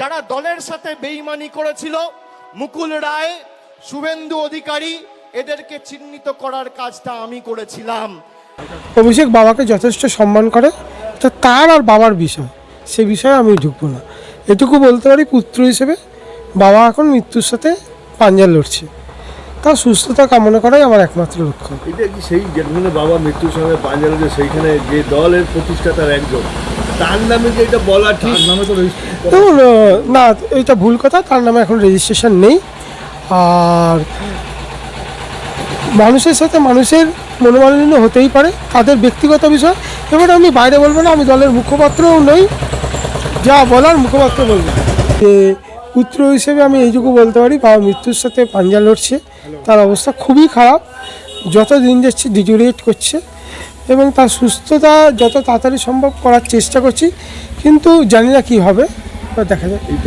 যারা দলের সাথে বেইমানি করেছিল মুকুল রায় শুভেন্দু অধিকারী এদেরকে চিহ্নিত করার কাজটা আমি করেছিলাম। অভিষেক বাবাকে যথেষ্ট সম্মান করে তো তার আর বাবার বিষয় সে বিষয়ে আমি ঢুকবো না। এটুকু বলতে পারি পুত্র হিসেবে বাবা এখন মৃত্যুর সাথে পাঞ্জা লড়ছে। তার সুস্থতা কামনা করাই আমার একমাত্র লক্ষ্য। এটা কি সেই যেখানে বাবা মৃত্যুর সঙ্গে পাঞ্জাবে সেইখানে যে দলের প্রতিষ্ঠাতার একজন তার নামে যে এটা বলা ঠিক? নামে তো দেখুন না, এটা ভুল কথা, তার নামে এখন রেজিস্ট্রেশন নেই। আর মানুষের সাথে মানুষের মনোমালিন্য হতেই পারে, তাদের ব্যক্তিগত বিষয়। এবার আমি বাইরে বলব না, আমি দলের মুখপাত্রও নই। যা বলার মুখপাত্র বলব। যে পুত্র হিসেবে আমি এইটুকু বলতে পারি, বাবা মৃত্যুর সাথে পাঞ্জা লড়ছে, তার অবস্থা খুবই খারাপ। যত দিন যাচ্ছে ডিজুরিয়েট করছে, এবং তার সুস্থতা যত তাড়াতাড়ি সম্ভব করার চেষ্টা করছি, কিন্তু জানি না কী হবে। এবার দেখা যায় এই